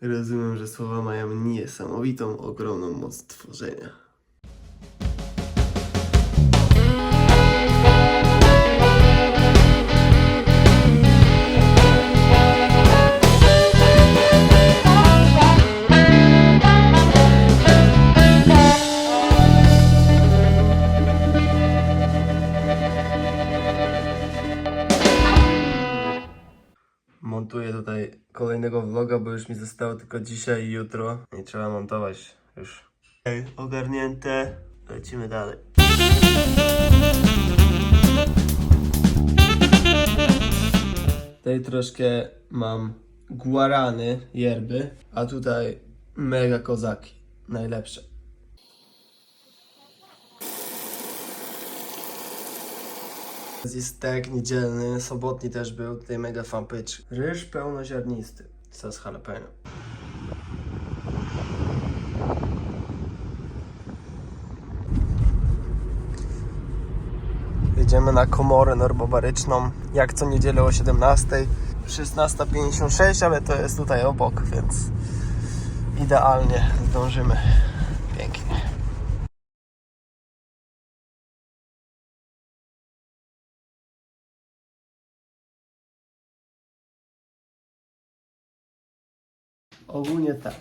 Rozumiem, że słowa mają niesamowitą, ogromną moc tworzenia. Montuję tutaj kolejnego vloga, bo już mi zostało tylko dzisiaj i jutro. I trzeba montować już. Ej, ogarnięte. Lecimy dalej. Tutaj troszkę mam guarany, yerby, a tutaj mega kozaki. Najlepsze. Jest stek niedzielny, sobotni też był, tutaj mega fanpage. Ryż pełnoziarnisty, z jalapeno. Jedziemy na komorę normobaryczną, jak co niedzielę o 17. 16.56, ale to jest tutaj obok, więc idealnie zdążymy. Ogólnie tak.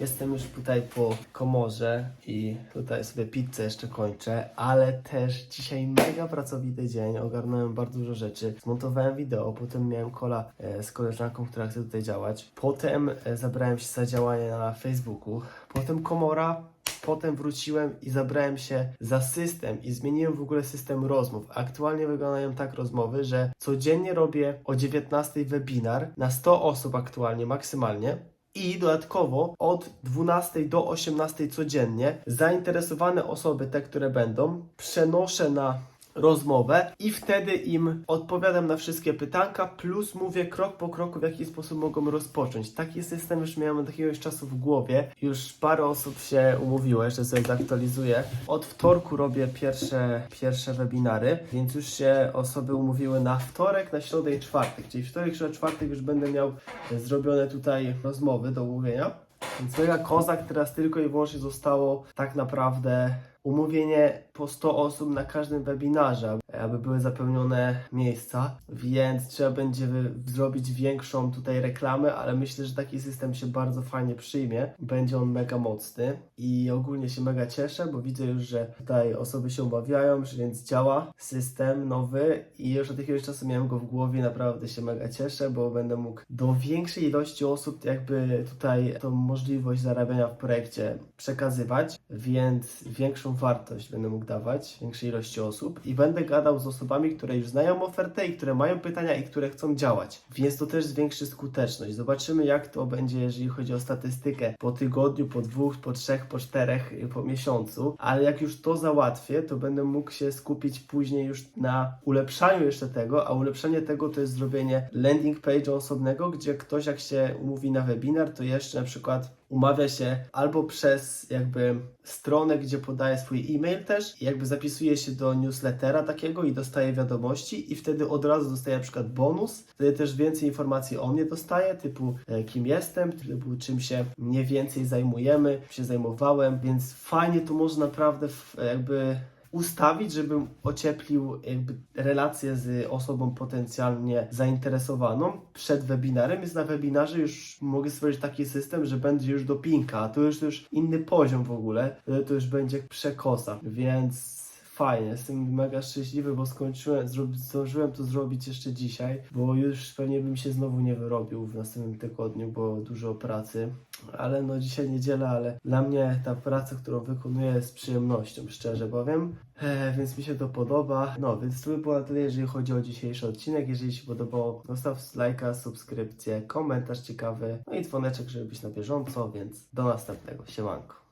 Jestem już tutaj po komorze i tutaj sobie pizzę jeszcze kończę, ale też dzisiaj mega pracowity dzień. Ogarnąłem bardzo dużo rzeczy. Zmontowałem wideo, potem miałem kola e, z koleżanką, która chce tutaj działać. Potem e, zabrałem się za działanie na Facebooku. Potem komora, Potem wróciłem i zabrałem się za system i zmieniłem w ogóle system rozmów. Aktualnie wyglądają tak rozmowy, że codziennie robię o 19 webinar na 100 osób aktualnie maksymalnie. I dodatkowo od 12 do 18 codziennie zainteresowane osoby, te, które będą, przenoszę na rozmowę i wtedy im odpowiadam na wszystkie pytanka, plus mówię krok po kroku, w jaki sposób mogą rozpocząć. Taki system już miałem od jakiegoś czasu w głowie. Już parę osób się umówiło, jeszcze sobie zaktualizuję. Od wtorku robię pierwsze, pierwsze webinary, więc już się osoby umówiły na wtorek, na środę i czwartek. Czyli wtorek, środa, czwartek już będę miał e, zrobione tutaj rozmowy do umówienia. Więc mega kozak teraz tylko i wyłącznie zostało tak naprawdę umówienie po 100 osób na każdym webinarze, aby były zapełnione miejsca, więc trzeba będzie zrobić większą tutaj reklamę, ale myślę, że taki system się bardzo fajnie przyjmie. Będzie on mega mocny i ogólnie się mega cieszę, bo widzę już, że tutaj osoby się obawiają, więc działa system nowy i już od jakiegoś czasu miałem go w głowie, naprawdę się mega cieszę, bo będę mógł do większej ilości osób jakby tutaj tą możliwość zarabiania w projekcie przekazywać, więc większą wartość będę mógł dawać większej ilości osób i będę gadał z osobami, które już znają ofertę i które mają pytania i które chcą działać, więc to też zwiększy skuteczność. Zobaczymy jak to będzie, jeżeli chodzi o statystykę. Po tygodniu, po dwóch, po trzech, po czterech, y, po miesiącu, ale jak już to załatwię, to będę mógł się skupić później już na ulepszaniu jeszcze tego, a ulepszenie tego to jest zrobienie landing page'a osobnego, gdzie ktoś jak się umówi na webinar, to jeszcze na przykład umawia się albo przez jakby stronę, gdzie podaje swój e-mail też jakby zapisuje się do newslettera takiego i dostaje wiadomości i wtedy od razu dostaje na przykład bonus, wtedy też więcej informacji o mnie dostaje, typu e, kim jestem, typu czym się mniej więcej zajmujemy, się zajmowałem, więc fajnie to można naprawdę w, jakby ustawić, żebym ocieplił jakby relację z osobą potencjalnie zainteresowaną. Przed webinarem, więc na webinarze już mogę stworzyć taki system, że będzie już do pinka, a to już, to już inny poziom w ogóle, to już będzie przekosa, więc fajnie, jestem mega szczęśliwy, bo skończyłem, zdążyłem to zrobić jeszcze dzisiaj, bo już pewnie bym się znowu nie wyrobił w następnym tygodniu, bo dużo pracy, ale no dzisiaj niedziela, ale dla mnie ta praca, którą wykonuję jest przyjemnością, szczerze powiem, e, więc mi się to podoba. No, więc to by było na tyle, jeżeli chodzi o dzisiejszy odcinek. Jeżeli się podobało, zostaw lajka, subskrypcję, komentarz ciekawy, no i dzwoneczek, żeby być na bieżąco, więc do następnego. Siemanko.